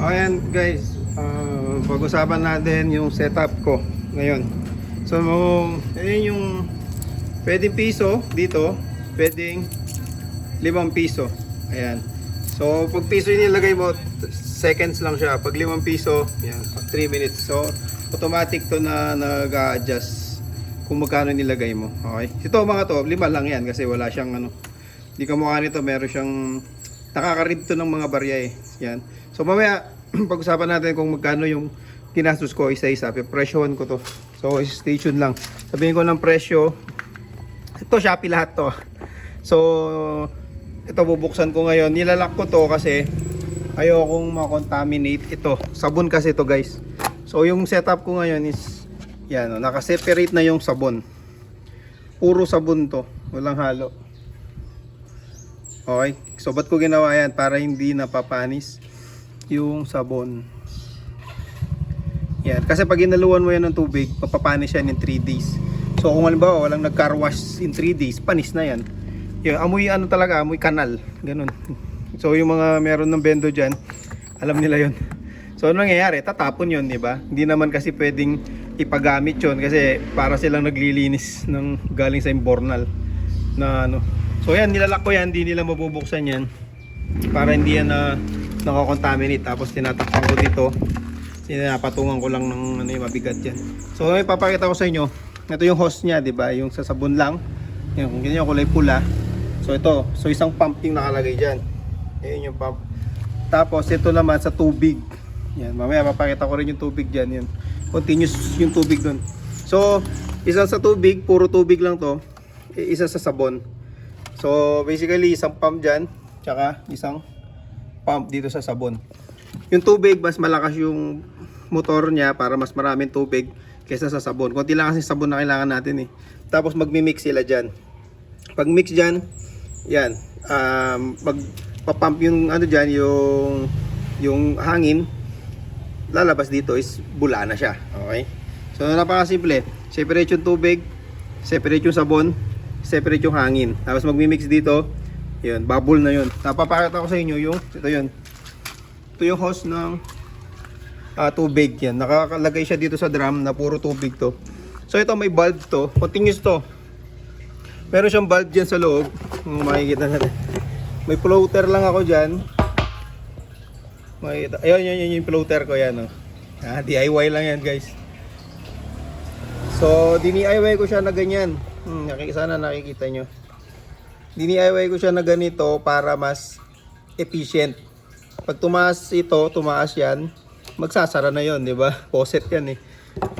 Ayan guys, uh, pag-usapan natin yung setup ko ngayon. So, ayun yung pwedeng piso dito, pwedeng limang piso. Ayan. So, pag piso yung nilagay mo, seconds lang siya. Pag limang piso, yan, 3 minutes. So, automatic to na nag-adjust kung magkano nilagay mo. Okay? Ito mga to, lima lang yan kasi wala siyang ano. Hindi ka mukha nito, meron siyang nakakarid to ng mga barya eh. Yan. So mamaya, pag-usapan natin kung magkano yung kinastos ko isa-isa. Presyohan ko to. So stay tuned lang. Sabihin ko ng presyo. Ito Shopee lahat to. So ito bubuksan ko ngayon. Nilalak ko to kasi ayokong makontaminate ito. Sabon kasi to guys. So yung setup ko ngayon is yan, oh, naka-separate na yung sabon. Puro sabon to, walang halo. Okay, so ba't ko ginawa yan? Para hindi napapanis yung sabon. Yan, kasi pag inaluan mo yan ng tubig, mapapanis yan in 3 days. So kung halimbawa walang nag-car wash in 3 days, panis na yan. Yung amoy ano talaga, amoy kanal. Ganun. So yung mga meron ng bendo dyan, alam nila yon. So ano nangyayari? Tatapon yon, di ba? Hindi naman kasi pwedeng ipagamit yon kasi para silang naglilinis ng galing sa imbornal na ano. So yan, nilalak ko yan, hindi nila mabubuksan yan para hindi yan na nakakontaminate. Tapos tinatakpan ko dito. Sinapatungan ko lang ng ano yung mabigat yan. So may papakita ko sa inyo. Ito yung hose niya, di ba? Yung sa sabon lang. Yan, kung ganyan kulay pula. So ito, so isang pump yung nakalagay diyan. Ayun yung pump. Tapos ito naman sa tubig. Yan, mamaya papakita ko rin yung tubig diyan, yun. Continuous yung tubig doon. So, isa sa tubig, puro tubig lang to. Isa sa sabon. So, basically isang pump diyan, tsaka isang pump dito sa sabon. Yung tubig, mas malakas yung motor niya para mas maraming tubig kaysa sa sabon. Konti lang kasi sabon na kailangan natin eh. Tapos magmi-mix sila diyan. Pag mix diyan, yan, um, pag papump yung ano diyan, yung yung hangin lalabas dito is bula na siya. Okay? So napakasimple. Separate yung tubig, separate yung sabon, separate yung hangin. Tapos magmi-mix dito, yun, bubble na yun. Napapakita ko sa inyo yung, ito yun. Ito yung hose ng ah, tubig yan. Nakakalagay siya dito sa drum na puro tubig to. So ito may bulb to, continuous to. Meron siyang bulb dyan sa loob. Kung makikita natin. May floater lang ako dyan. Makikita. Ayun, yun, yun, yung floater ko yan. Oh. Ah, DIY lang yan guys. So, DIY ko siya na ganyan. Hmm, sana nakikita nyo. DIY ko siya na ganito para mas efficient. Pag tumaas ito, tumaas yan, magsasara na yon, di ba? Faucet yan eh.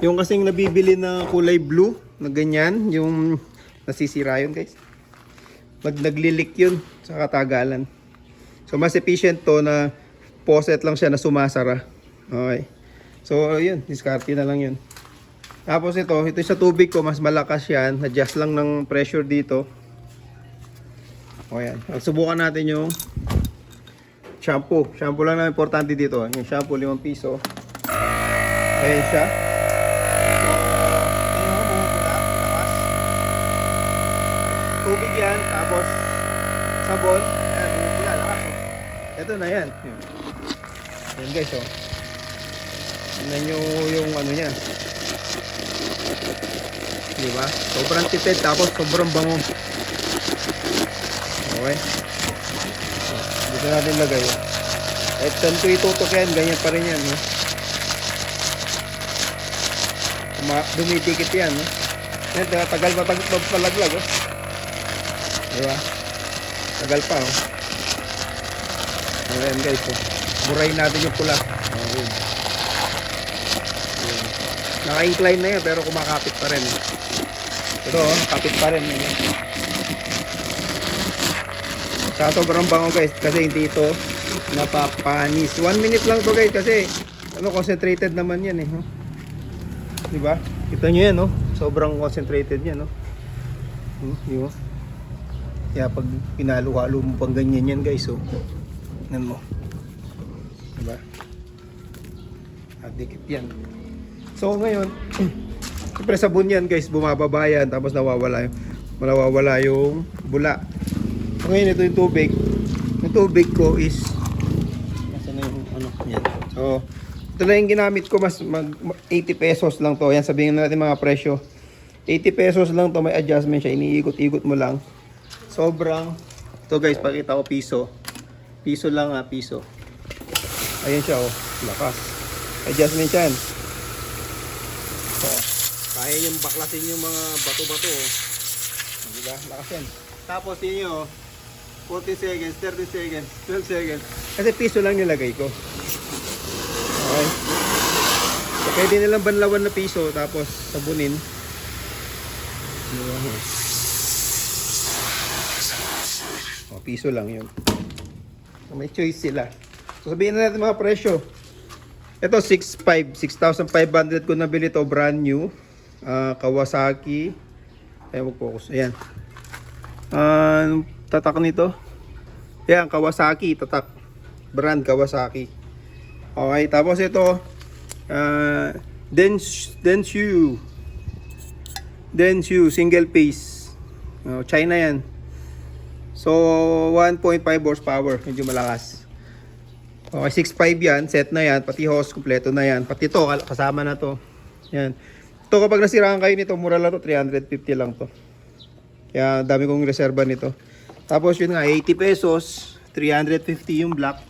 Yung kasing nabibili na kulay blue, na ganyan, yung nasisira yun guys. Mag naglilik yun sa katagalan. So mas efficient to na faucet lang siya na sumasara. Okay. So yun, discarte na lang yun. Tapos ito, ito sa tubig ko, mas malakas yan. Adjust lang ng pressure dito. O yan. Subukan natin yung shampoo. Shampoo lang na importante dito. Yung shampoo, 5 piso. Ayan siya. Tubig yan, tapos sabon. Ayan, bumubula, lakas. Oh. Ito na yan. Ayan guys, oh. Tingnan nyo yung ano niya. Diba? Sobrang tipid, tapos sobrang bango. Okay. Dito natin lagay. Kahit saan ko itutok yan, ganyan pa rin yan. No? Uma, dumidikit yan. No? Yan, taga- tagal pa palaglag. Oh. Diba? Tagal pa. Oh. Ayan guys. Oh. Burayin natin yung pula. Oh, yun. Yun. Naka-incline na yan pero kumakapit pa rin. Ito, oh, kapit pa rin. Yan. Sa sobrang bango guys kasi hindi ito napapanis. 1 minute lang to guys kasi ano concentrated naman yan eh. Di ba? Kita nyo yan no? Sobrang concentrated yan no? Hmm, di ba? Kaya pag pinalo-halo mo pang ganyan yan guys oh. Tingnan mo. Di ba? At dikit yan. So ngayon, siyempre sabon yan guys, bumababa yan tapos nawawala yung nawawala yung bula. So, ngayon ito yung tubig. Yung tubig ko is nasa na yung ano, yan. So, ito lang yung ginamit ko, mas mag, 80 pesos lang to. Yan, sabihin na natin mga presyo. 80 pesos lang to, may adjustment siya. Iniikot-ikot mo lang. Sobrang, ito guys, pakita ko piso. Piso lang ha, piso. Ayan siya oh, lakas. Adjustment yan. Kaya yung baklasin yung mga bato-bato oh. Diba? Lakas yan. Tapos yun yun oh, 40 seconds, 30 seconds, 12 seconds. Kasi piso lang nilagay ko. Okay. So, pwede nilang banlawan na piso tapos sabunin. Diba? O, piso lang yun. So, may choice sila. So, sabihin na natin mga presyo. Ito, 6,500. 6,500 ko nabili to brand new. Ah, Kawasaki. Ay, mag-focus. Ayan. Anong tatak nito? Ayan, Kawasaki. Tatak. Brand Kawasaki. Okay, tapos ito. ah Dens, Denshu. Denshu, single piece. Oh, China yan. So, 1.5 horsepower. Medyo malakas. Okay, 6.5 yan. Set na yan. Pati hose, kompleto na yan. Pati to, kasama na to. Yan. Ito, kapag nasiraan kayo nito, mura lang to. 350 lang to. Kaya, dami kong reserva nito. Tapos, yun nga, 80 pesos. 350 yung black.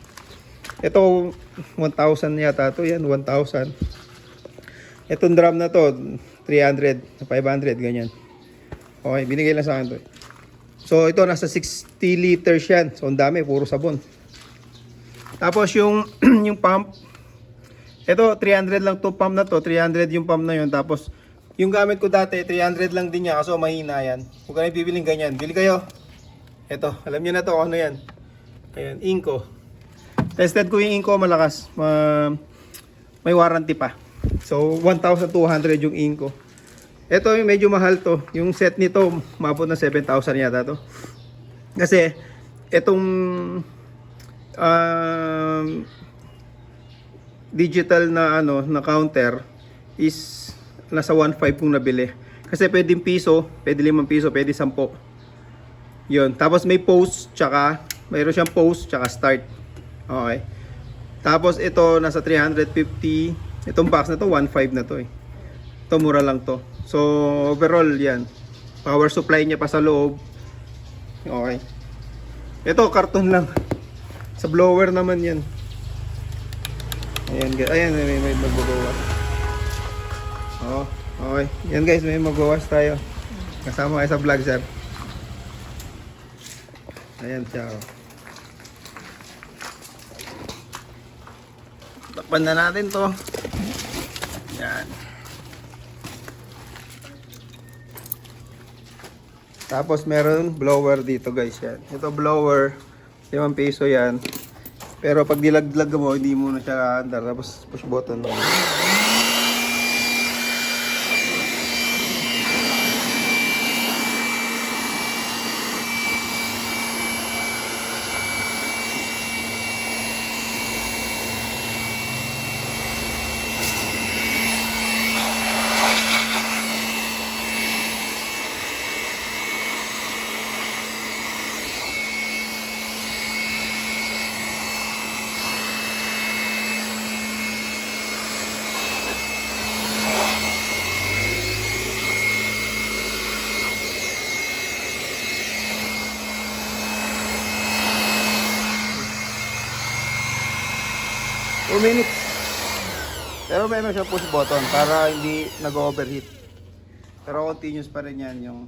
Ito, 1,000 yata to. Yan, 1,000. Itong drum na to, 300, 500, ganyan. Okay, binigay lang sa akin to. So ito nasa 60 liters yan. So ang dami, puro sabon. Tapos yung yung pump ito 300 lang to pump na to, 300 yung pump na yun. Tapos yung gamit ko dati 300 lang din niya kaso mahina yan. Huwag ka na bibiling ganyan. Bili kayo. Ito, alam niyo na to ano yan. Ayan, Inco. Tested ko yung Inco malakas. Ma- may warranty pa. So 1,200 yung Inco. Ito yung medyo mahal to. Yung set nito, mabot na 7,000 yata to. Kasi, itong um, digital na ano na counter is nasa 1.5 kung nabili. Kasi pwedeng piso, pwede 5 piso, pwede 10. Yun. Tapos may post, tsaka mayroon siyang post, tsaka start. Okay. Tapos ito nasa 350. Itong box na to 1.5 na to eh. Ito mura lang to. So overall yan. Power supply niya pa sa loob. Okay. Ito karton lang. Sa blower naman yan. Ayan guys. Ayan may, may magbabawas. Oh, okay. Yan guys, may magbawas tayo. Kasama kayo sa vlog sir. Ayan siya. oh. Takpan na natin to. Yan. Tapos meron blower dito guys yan. Ito blower, 5 piso yan. Pero pag dilaglag mo, hindi mo na siya andar. Tapos push button mo. Two minutes. Pero meron siya push button para hindi nag-overheat. Pero continuous pa rin yan yung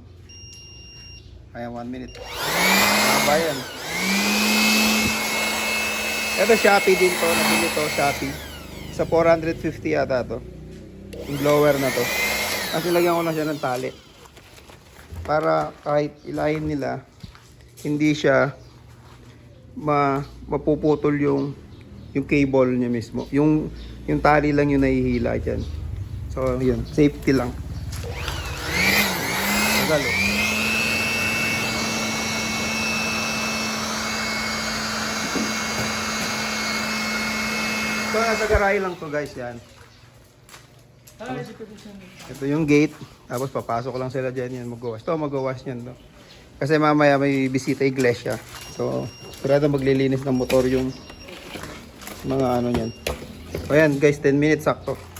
kaya 1 minute. Haba yan. Ito Shopee din to. Nabili to Shopee. Sa 450 yata to. Yung blower na to. Kasi lagyan ko na siya ng tali. Para kahit ilahin nila, hindi siya ma mapuputol yung yung cable niya mismo. Yung yung tali lang yung nahihila diyan. So, yun, safety lang. Tagal. So, nasa garahe lang to guys yan. Ito yung gate. Tapos papasok lang sila dyan yan mag-wash. Ito mag-wash yan. No? Kasi mamaya may bisita iglesia. So, sigurado maglilinis ng motor yung mga ano niyan. O yan guys, 10 minutes sakto.